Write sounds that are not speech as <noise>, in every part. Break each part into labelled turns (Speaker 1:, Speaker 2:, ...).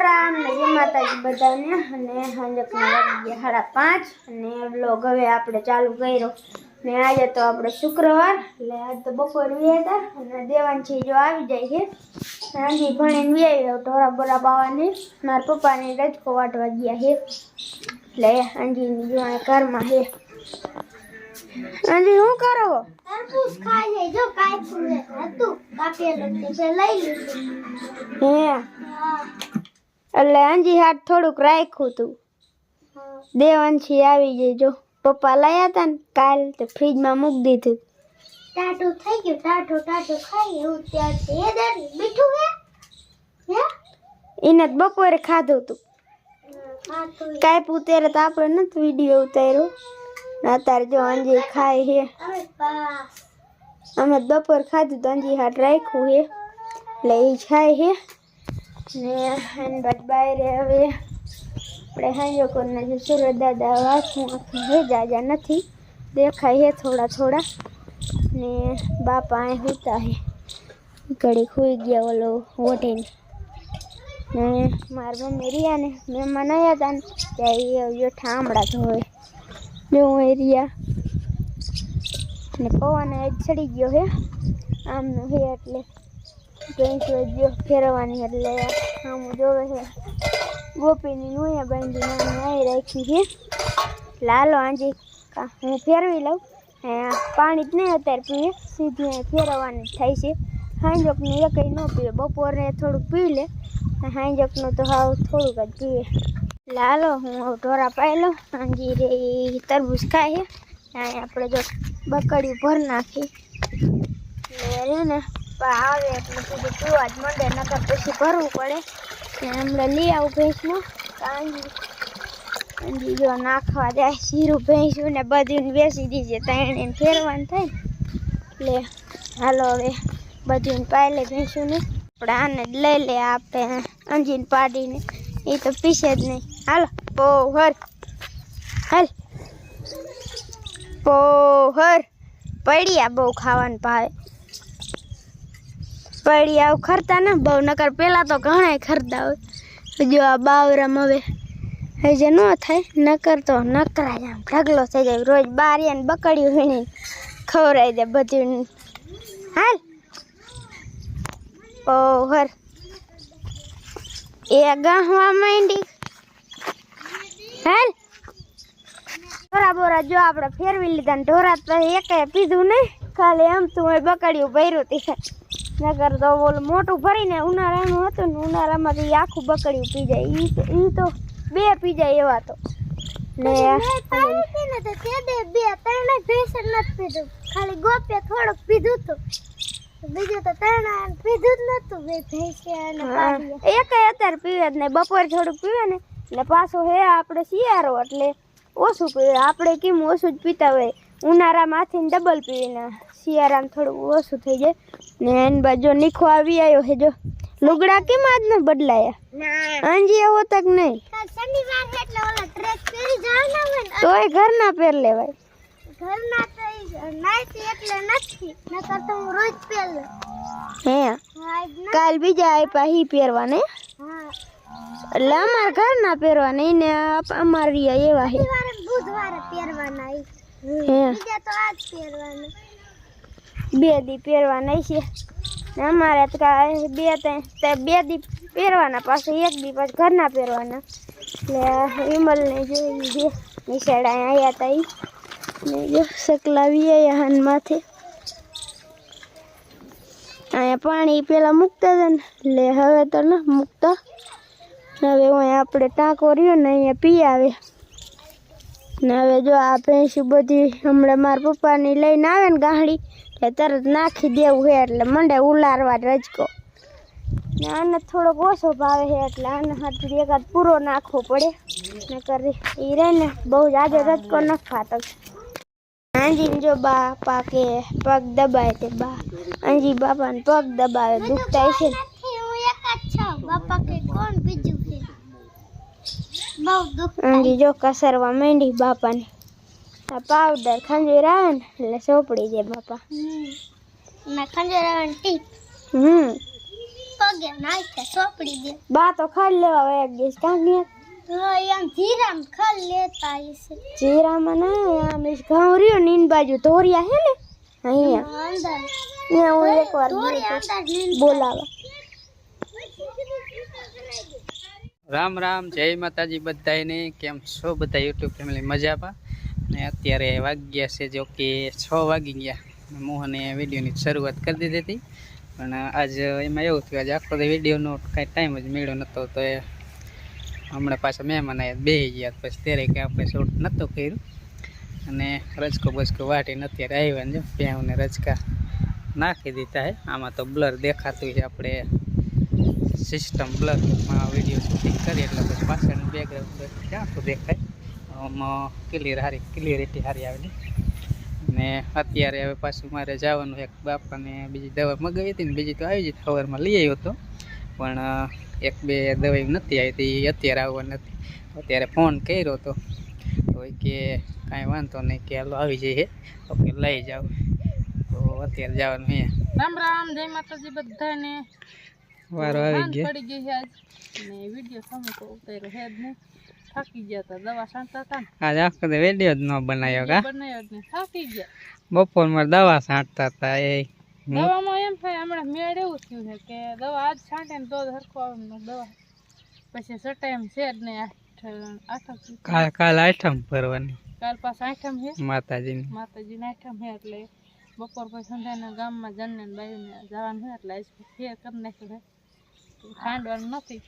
Speaker 1: રામ ને જય માતાજી બધાને. અને સંજકના વાગી સાડા પાંચ. અને બ્લોગ હવે આપણે ચાલુ કર્યો. ને આજે તો આપણે શુક્રવાર એટલે આજ તો બપોર વી હતા અને દેવાંશી જો આવી જાય છે. સાંજી ભણીને વ્યાઈ ઢોરા બોરા પાવાની મારા પપ્પાને રજકો વાટવા ગયા છે. એટલે અંજીની જો ઘરમાં છે. હાંજી શું કરો?
Speaker 2: તરબૂચ જો હતું કાપેલું છે. લઈ લીધું.
Speaker 1: હે?
Speaker 2: હા.
Speaker 1: એટલે અંજી હાથ થોડુંક રાખ્યું હતું
Speaker 2: હા.
Speaker 1: દેવાંશી આવી જાય જો પપ્પા લાયા હતા ને કાલ તો ફ્રીજમાં મૂકી દીધું.
Speaker 2: ટાટું થઈ ગયું ટાટું ટાટું ખાઈ એવું ત્યાં મીઠું હે? હે?
Speaker 1: એને બપોરે ખાધું હતું
Speaker 2: કાંઈ તો
Speaker 1: તો આપણે નથી વીડિયો ઉતાર્યો. અત્યારે જો અંજી ખાય છે અમે બપોર ખાધું તો અંજી હાટ રાખ્યું હે. એટલે એ ખાય છે ને બાદ બહાર હવે આપણે હાંજો સુરત દાદા વાંચું આખું જાજા નથી. દેખાય હે થોડા થોડા. ને બાપા અહીં હોતા હે. ઘડી ખુઈ ગયા ઓલો વોટીને ને મારા મમ્મી રહ્યા ને મહેમાન આવ્યા હતા ને ત્યાં એ ઠામડા ધોવે. જો હું રિયા. ને પવન ચડી ગયો હે. આમનું હે એટલે. જો ફેરવવાની એટલે આમ જોવે છે. ગોપીની નુયા બાંધી નાની રાખી છે. લાલો આંજી હું ફેરવી લઉં. પાણી જ નહીં અત્યારે પીએ. સીધી ફેરવવાની થાય છે. હાંજકનું એકય ન પીએ બપોરે થોડુંક પી લે. હાંજકનું તો હાવ થોડુંક જ પીએ લાલો, હું ઢોરા પાઈ લઉં હાંજી રે તરબૂચ ખાય છે. આપણે જો બકડીયું ભર નાખી. ને. પા આવે એટલે સીધું તું જ મંડે, નકર પછી ભરવું પડે. હમણાં લઈ આવું ભેંસનું. કાંજી. કાંજી જો નાખવા જાય, શીરું, ભેંસું ને બધું બેસી દીજે ત્રણે ફેરવાનું થાય. એટલે હાલો હવે બધું પાઈ લે ભેંસું ને આપણે આને જ લઈ લે આપણે અંજીને પાડીને. એ તો પીસે જ નહીં. હાલો, પોહર. હાલ. પોહર. પડ્યા બહુ ખાવાનું ભાવે. પડિયા ખરતા ને બહુ, નકર પેલા તો ઘણા ખરતા હોય. જો આ બાવરામ હવે, હજે ન થાય. નકર તો નકરાય આમ ઢગલો થઈ જાય. રોજ બારિયાને બકડ્યું વીણીને ખવરાઈ દે બધું. હાલ. પોહર એ ગાહવા માંડી. હાલ. ઢોરા બોરા જો આપણે ફેરવી લીધા ને ઢોરા તો એકે પીધું નહીં ખાલી આમ તું બકડ્યું ભર્યું તી. નગર તો ઓલું મોટું ભરીને ઉનાળાનું હતું ને ઉનાળામાં તો આખું બકડ્યું પી જાય. ઈ તો ઈ તો બે પી જાય એવા તો. ને
Speaker 2: બે બે ત્રણે ભેસર નથી પીધું. ખાલી ગોપે થોડુંક પીધું હતું. બીજું તો ત્રણે પીધું જ નતું બે ભેંસે
Speaker 1: એક અત્યારે પીવે જ નહીં બપોરે થોડુંક પીવે ને એટલે પાછો હે આપણે શિયાળો એટલે ઓછું પીવે. આપણે કેમ ઓછું જ પીતા હોય? ઉનાળામાંથી ડબલ પીવે ને શિયાળામાં થોડું ઓછું થઈ જાય. ને એની બાજુ નીખો આવી આવ્યો છે જો. લુગડા કેમ આજ ન બદલાયા?
Speaker 2: ના.
Speaker 1: અંજી એવો તક નહીં.
Speaker 2: કાલ શનિવાર છે એટલે ઓલા ડ્રેસ પહેરી જાવ ના હોય ને.
Speaker 1: તોય ઘરના પહેર લેવાય.
Speaker 2: ઘરના તો ઈ નાઈટી એટલે નથી. નકર તો હું રોજ પહેરું.
Speaker 1: હે?
Speaker 2: હા આજ ના.
Speaker 1: કાલ બીજા આપ્યા હી પહેરવાને.
Speaker 2: હા.
Speaker 1: એટલે અમારા ઘરના પહેરવાના. એને અમારી એવા છે.
Speaker 2: શનિવારે બુધવારે પહેરવાના ઈ.
Speaker 1: હે.
Speaker 2: બીજા તો આજ પહેરવાના.
Speaker 1: બે દી પહેરવાના છે. અમારે તો બે ત્રણ બે દી પહેરવાના, પાછું એક દી પછી ઘરના પહેરવાના. એટલે વિમલને જોઈ બે નિશાળ અહીંયા હતા ને જો સકલાવી હાન માથે. અહીંયા પાણી પેલા મૂકતા હતા ને, એટલે હવે તો ન મૂકતા. હવે હું આપણે ટાંકો રહ્યો ને અહીંયા પી આવે. ને હવે જો આ ભેંસી બધી હમણાં મારા પપ્પાની લઈને આવે ને ગાહડી એટલે તરત નાખી દેવું છે એટલે મંડે ઉલારવા રજકો. ને આને થોડોક ઓછો ભાવે છે એટલે આને હાથ એકાદ પૂરો નાખવો પડે. કરે એ રહે ને બહુ જ આજે રજકો ન ખાતો. આંજીને જો બા પાકે પગ દબાય તે બા. આંજી બાપાને પગ દબાવે દુખતા છે ને. આંજી જો કસરવા માંડી બાપાને. આ પાવડર ખંજોર આવે ને એટલે સોપડી જાય બાપા
Speaker 2: મેં ખંજર ટીપ
Speaker 1: હમ
Speaker 2: પગ પગે નાખે ચોપડી દે
Speaker 1: બા તો ખાઈ લેવા હોય એક દિવસ કાંક ને
Speaker 2: હા એમ જીરામ ખલ લેતા હશે
Speaker 1: જીરામાં ના આમ ઘઉં રહ્યો ને ઈન બાજુ તોરિયા હે ને અહીંયા
Speaker 2: અંદર
Speaker 1: અહીંયા હું એકવાર
Speaker 2: તોરી
Speaker 1: ગઈ
Speaker 2: અંદર
Speaker 1: તો
Speaker 2: લીન
Speaker 1: બોલાવા
Speaker 3: રામ રામ જય માતાજી બધાને કેમ છો બધા યુટ્યુબ ફેમિલી મજામાં ને અત્યારે વાગ્યા છે જો કે છ વાગી ગયા. મોહને વિડીયોની શરૂઆત કરી દીધી હતી. પણ આજ એમાં એવું થયું, આજે આખો વિડીયોનો કાંઈ ટાઈમ જ મેળ્યો નહોતો. તો એ હમણાં પાછા મહેમાન આવ્યા બે ગયા પછી ત્યારે કંઈ આપણે શૂટ નહોતું કર્યું. અને રજકો બચકો વાટીને અત્યારે આવ્યા ને જો પ્યાઉને રજકા નાખી દીધા હે આમાં તો બ્લર દેખાતું છે, આપણે સિસ્ટમ બ્લરમાં વીડિયો શૂટિંગ કરીએ એટલે પછી પાછળનું બેકગ્રાઉન્ડ ક્યાં તો દેખાય. આમાં ક્લિયર સારી ક્લિયરિટી સારી આવેલી. ને અત્યારે હવે પાછું મારે જવાનું એક બાપાને બીજી દવા મગાવી હતી ને બીજી તો આવી જ સવારમાં લઈ આવ્યો હતો. પણ એક બે દવાઈ નથી આવી હતી અત્યારે આવવા નથી. અત્યારે ફોન કર્યો હતો તો કે કાંઈ વાંધો નહીં કે હાલો આવી જઈએ. ઓકે લઈ જાઓ. તો અત્યારે જવાનું અહીંયા
Speaker 4: રામ રામ જય માતાજી બધાને.
Speaker 3: વારો આવી ગયો.
Speaker 4: પડી ગઈ છે આજ. ને વિડિયો સામે તો ઉતાર્યો હે જ નહીં. થાકી ગયા હતા દવા છાંટતા હતા
Speaker 3: આજે આખો તો વીડિયો જ ન બનાવ્યો કા?
Speaker 4: બનાવ્યો જ નહીં થાકી ગયા.
Speaker 3: બપોરમાં દવા છાંટતા હતા એ.
Speaker 4: દવામાં એમ થાય હમણાં મેળ એવું થયું છે કે દવા આજ છાંટે ને તો જ હરખો આવે દવા. પછી સટાઈમ છે જ નહીં આઠ આઠમ
Speaker 3: કાલ કાલ આઠમ ભરવાની.
Speaker 4: કાલ પાછા આઠમ છે?
Speaker 3: માતાજીની.
Speaker 4: માતાજીને આઠમ છે એટલે બપોર પછી ગામ ગામમાં જનને ને બાયુને જવાનું છે એટલે ફેર કરી નાખ્યું નથી.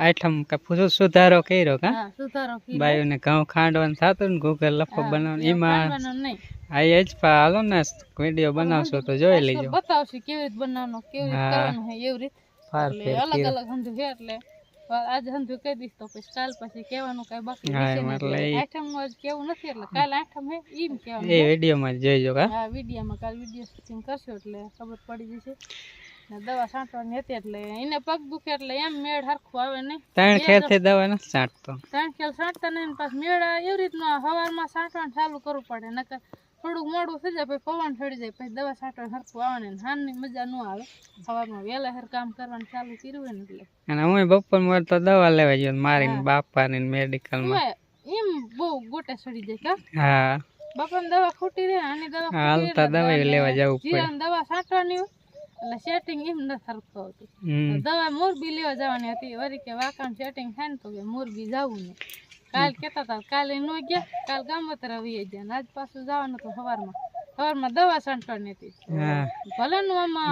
Speaker 3: એ સુધારો કર્યો કા?
Speaker 4: હા સુધારો
Speaker 3: ઘઉં ખાંડવાનું થતું ને ગૂગલ લફો બનાવવાનું.
Speaker 4: એમાં ખાંડવાનું
Speaker 3: એ જ હાલો ને વીડિયો બનાવશો તો જોઈ લેજો.
Speaker 4: બતાવશે કેવી રીતે બનાવવાનું કેવી રીતે કરવાનું છે એવી રીતે.
Speaker 3: ફાર
Speaker 4: એટલે
Speaker 3: ફેર
Speaker 4: અલગ અલગ હંધુ છે એટલે આજે હંધુ કહી દઈશ તો પછી કાલ પછી કહેવાનું કઈ બાકી.
Speaker 3: એટલે
Speaker 4: આઠમ કેવું નથી એટલે કાલ આઠમ હે એમ
Speaker 3: એ
Speaker 4: કહેવાનું.
Speaker 3: વિડીયોમાં જોઈજો કા.
Speaker 4: હા વિડીયોમાં કાલ વીડિયો શૂટિંગ કરશો એટલે ખબર પડી જશે. દવા છાંટવાની હતી એટલે એને પગ દુખે એટલે એમ મેળ હરખું આવે નહીં
Speaker 3: ત્રણ ખેરથી દવા નથી છાંટતો.
Speaker 4: ત્રણ ખેલ છાંટતા નહીં પાછ મેળ એવી રીતના સવારમાં છાંટવાનું ચાલુ કરવું પડે. નકર થોડુંક મોડું થઈ જાય પછી પવન ચડી જાય પછી દવા છાંટવાનું હરખું આવે ને હાનની મજા ન આવે. સવારમાં વહેલા હેર કામ કરવાનું ચાલુ કર્યું ને એટલે.
Speaker 3: અને હું બપોરમાં તો દવા લેવા ગયો મારીને બાપાની મેડિકલમાં
Speaker 4: માં. એમ બહુ ગોટે સડી જાય કા
Speaker 3: હા.
Speaker 4: બાપાની દવા ખૂટી રહે આની દવા
Speaker 3: હાલતા દવા લેવા જવું પડે.
Speaker 4: દવા છાંટવાની હોય. એટલે સેટિંગ એમ ન સરખું
Speaker 3: હતું.
Speaker 4: દવા મોરબી લેવા જવાની હતી. વરી કે વાકાણ સેટિંગ થાય ને તો કે મોરબી જવું ને. કાલ કહેતા હતા કાલે નો ગયા કાલ ગામતરા વહી ગયા આજ પાછું જવાનું હતું સવારમાં. સવારમાં દવા છાંટવાની હતી. ભલે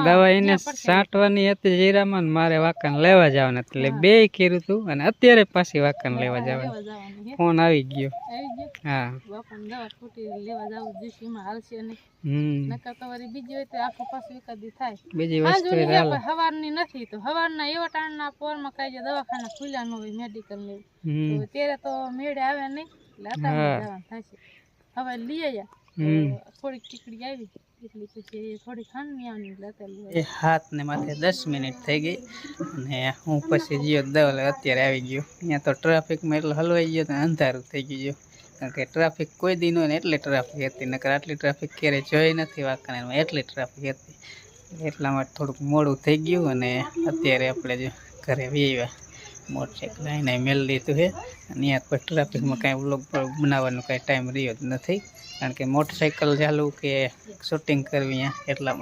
Speaker 3: દવા એને છાંટવાની હતી જીરામાં મારે વાકણ લેવા જવાના એટલે બે કર્યું હતું અને અત્યારે પાછી વાકણ લેવા જવાનું. ફોન આવી ગયો. હા.
Speaker 4: દવા ખૂટી લેવા જવું હાલશે નહીં. નકર તો વળી બીજી હોય તો આખો પાછું એકાદી થાય.
Speaker 3: બીજી વસ્તુ
Speaker 4: હવારની નથી તો હવારના એવા ટાણના પોરમાં કાંઈ દવાખાના ખુલ્યા ન હોય મેડિકલ ને ત્યારે તો મેળે આવે નહીં એટલે અત્યારે જવાનું થાય હવે લઈ આવ્યા. થોડીક ટીકડી આવી એટલે પછી થોડી ખાંડની આવની એટલે
Speaker 3: એ હાથ ને માથે દસ મિનિટ થઈ ગઈ. અને હું પછી ગયો દવા અત્યારે આવી ગયો. અહીંયા તો ટ્રાફિકમાં એટલે હલવાઈ ગયો તો અંધારું થઈ ગયું કારણ કે ટ્રાફિક કોઈ દી ન હોય ને એટલી ટ્રાફિક હતી. નકર આટલી ટ્રાફિક ક્યારેય જોઈ નથી વાંકાનેરમાં એટલી ટ્રાફિક હતી. એટલા માટે થોડુંક મોડું થઈ ગયું અને અત્યારે આપણે જો ઘરે આવ્યા. મોટરસાઇકલ. આવીને મેળ લીધું છે અને અહીંયા પર ટ્રાફિકમાં કાંઈ વ્લોગ બનાવવાનો કાંઈ ટાઈમ રહ્યો જ નથી. કારણ કે મોટરસાઇકલ ચાલુ કે શૂટિંગ કરવી એટલા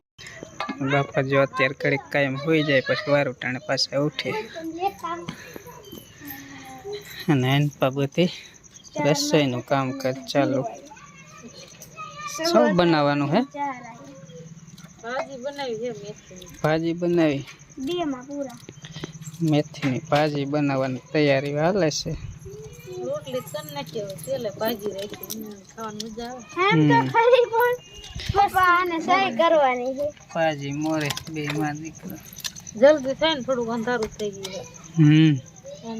Speaker 3: બાપા જો અત્યારે કડીક કાયમ હોઈ જાય પછી વાર ઉઠાણે પાછા ઉઠે. અને એન બાબતે રસોઈનું કામકાજ ચાલુ. શું બનાવવાનું હે?
Speaker 4: ભાજી બનાવી છે
Speaker 3: ભાજી બનાવી.
Speaker 1: બે માં પૂરા.
Speaker 3: મેથીની ભાજી બનાવવાની તૈયારી હાલે છે.
Speaker 4: ભાજી રાખી એને ખાવાની મજા આવે.
Speaker 1: એમ તો ખરી પણ પપ્પા આને સહી કરવાની છે.
Speaker 3: ભાજી મોરે બે માં દીકરો.
Speaker 4: જલ્દી થાય ને થોડુંક અંધારું થઈ ગયું
Speaker 3: હમ.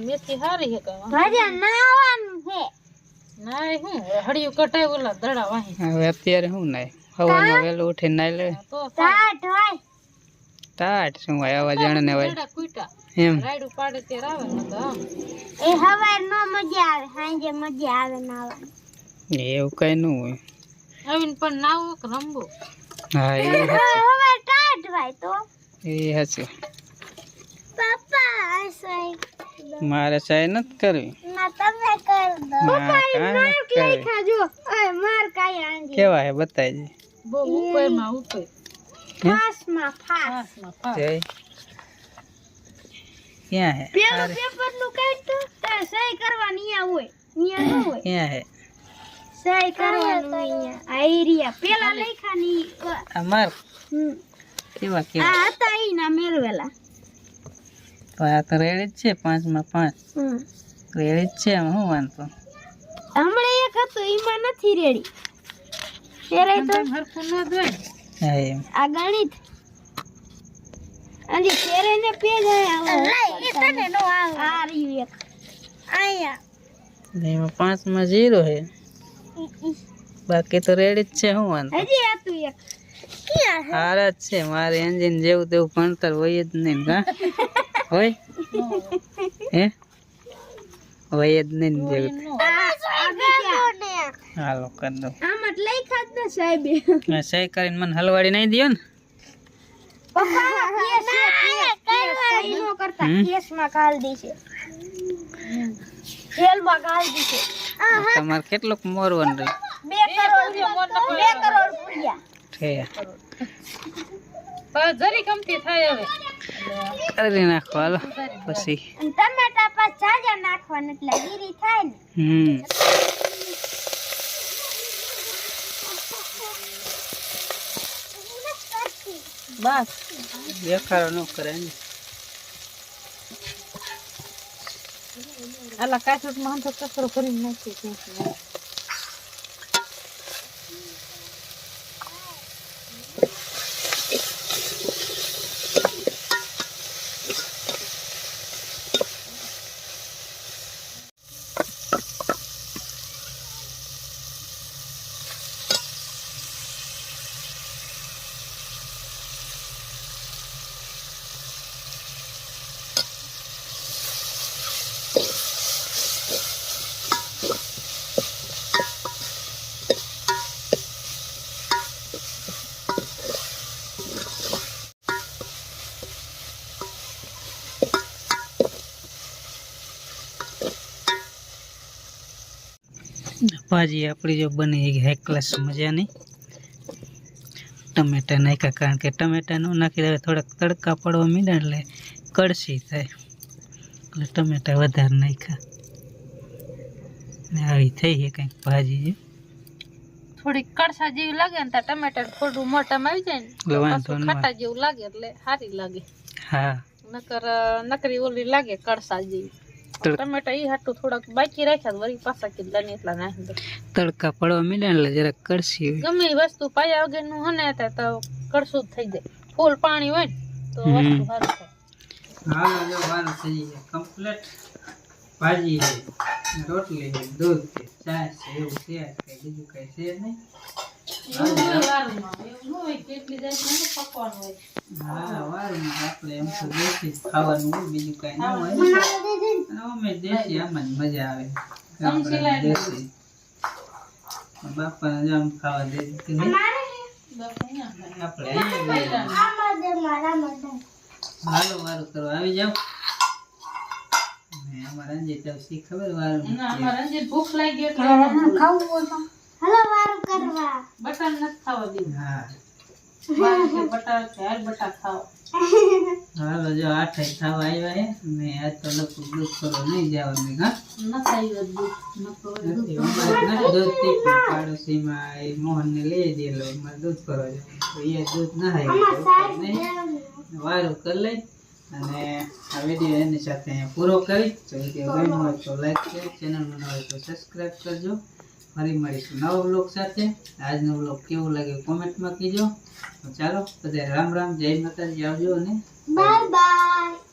Speaker 4: મેથી સારી છે કાંઈ
Speaker 1: નાવાનું છે.
Speaker 4: ના હું હળિયું કટાય ઓલા દડા વાહી.
Speaker 3: હવે અત્યારે શું નાય? સવારમાં વહેલું ઉઠીને નાઈ લે.
Speaker 4: તો
Speaker 1: ટાટ હોય
Speaker 3: તાટ શું હોય આવા જાણે હોય
Speaker 4: દડા
Speaker 3: એમ.
Speaker 4: રાયડું પાડે ત્યારે આવે ને તો.
Speaker 1: એ હવાર નો મજા આવે સાંજે મજા આવે નાવાની
Speaker 3: એવું કઈ ન હોય.
Speaker 4: આવીને પણ નાવો કે રમવું.
Speaker 3: હા એ
Speaker 1: હવે ટાટ ભાઈ તો.
Speaker 3: એ હશે.
Speaker 2: પપ્પા આ સાઈ.
Speaker 3: મારે ચાય નથી કરવી.
Speaker 2: ના તમે કર દો.
Speaker 3: પપ્પા એ નામ કે
Speaker 1: ખાજો એ માર કાય આંગી
Speaker 3: કેવા હે બતાવી
Speaker 4: બહુ ઉપરમાં
Speaker 1: ઉપરમાં ફાસ
Speaker 4: ફાસમાં ફાસ
Speaker 3: જય. ક્યાં હે?
Speaker 1: પેલો પેપરનું કઈ તો? સહી કરવાની અહીંયા હોય. અહીંયા ન હોય.
Speaker 3: ક્યાં હે?
Speaker 1: સહી કરવાનું અહીંયા આઈરિયા પેલા લખાની
Speaker 3: આ કેવા કેવા?
Speaker 1: આ હતા ઈ ના મેળવેલા.
Speaker 3: તો આ તો રેડી જ છે પાંચમાં પાંચ. રેડી જ છે હું વાંધો?
Speaker 1: હમણાં એક હતું એમાં નથી રેડી. ત્યારે તો
Speaker 4: હરખું ન
Speaker 1: આ ગણિત. અંજી તેરે ને
Speaker 2: એ તને નો આવ.
Speaker 1: આ રહ્યું એક.
Speaker 2: આયા.
Speaker 3: એટલે પાંચ પાંચમાં ઝીરો હે. બાકી તો રેડી જ છે શું વાંધો
Speaker 1: હજી તું એક.
Speaker 3: હારા જ છે મારે એન્જિન જેવું તેવું ભણતર હોય જ નહીં કા <laughs> હોય? હે? હોય જ નહીં જેવું
Speaker 1: સાહેબે
Speaker 3: સહી કરીને મને હલવાડી નહીં દો ને. તમારે કેટલોક મોરવાનું રહ્યું?
Speaker 4: જરી કમતી થાય હવે.
Speaker 3: કરી નાખો હાલો. પછી.
Speaker 1: અને ટમેટા પાસ જાજા નાખવાનું એટલે ગીરી થાય ને.
Speaker 3: હમ.
Speaker 4: બસ.
Speaker 3: દેખાડો ન કરે ને
Speaker 4: આલા કાચોટમાં આમ તો કસરો કરી નાખી
Speaker 3: ભાજી આપણી જો બની ગઈ હેકલસ ક્લાસ મજાની ટમેટા નાખ્યા કારણ કે ટમેટા ન નાખી દે થોડાક તડકા પડવા મીડા એટલે કડસી થાય. એટલે ટમેટા વધારે નાખ્યા. ને આવી થઈ છે કંઈક ભાજી જે
Speaker 4: થોડીક કડસા જેવી લાગે ને ત્યાં ટમેટા થોડું મોટામાં આવી જાય ને
Speaker 3: વાંધો
Speaker 4: ખાટા જેવું લાગે એટલે સારી લાગે.
Speaker 3: હા.
Speaker 4: નકર નકરી ઓલી લાગે કડસા જેવી. ટમેટા ઈ હાટું થોડાક બાકી રાખ્યા તો વળી પાછા કીધા ને એટલા નાખી દે.
Speaker 3: તડકા પડવા માંડ્યા એટલે જરાક કડસી
Speaker 4: ગમે એ વસ્તુ પાયા વગરનું હને ત્યાં તો કડશું જ થઈ જાય. ફૂલ પાણી હોય ને તો વસ્તુ સારું થાય.
Speaker 3: હાલો જો વારું થઈ જાય કમ્પ્લીટ ભાજી છે રોટલી છે દૂધ છે ચા છે એવું છે કઈ બીજું કઈ છે નહીં.
Speaker 4: એવું ન હોય કે એટલી જાતનું ન પકવાનું હોય.
Speaker 3: હા વારું આપણે એમ તો દેશી જ ખાવાનું હોય બીજું કઈ ના હોય. અને અમે દેશી આમાં ખાવા દે આપણે હાલો વારું કરવા આવી જાવ ને અમારે અંજી તો શી ખબર વારું
Speaker 4: અમારે અંજીર ભૂખ લાગી એટલે ખાવું
Speaker 2: હલો વારું કરવા.
Speaker 4: બટાર ન ખાવા દેવું
Speaker 3: હા.
Speaker 4: બટાર કે હાલ બટાર ખાવા.
Speaker 3: હાલો જો આઠે ખાવા આવ્યા હે. ને આજ તો લગભગ દૂધ કરો નહીં જવાનું હા?
Speaker 4: ન ખાઈ દૂધ. ન
Speaker 3: કરો દૂધ તીખું પાડોશીમાં એ મોહનને લઈ દેલો એમાં દૂધ કરો તો એ દૂધ ના નહીં વારું કરી લઈ અને આ વીડિયો એની સાથે પૂરો કરી. જો વીડિયો ગમ્યો હોય તો લાઈક છે ચેનલમાં ન તો સબસ્ક્રાઈબ કરજો. ફરી મળીશું. નવો બ્લોગ સાથે. આજનો બ્લોગ કેવું લાગે કોમેન્ટમાં કહેજો. તો ચાલો બધા રામ રામ, જય માતાજી, આવજો અને
Speaker 2: બાય બાય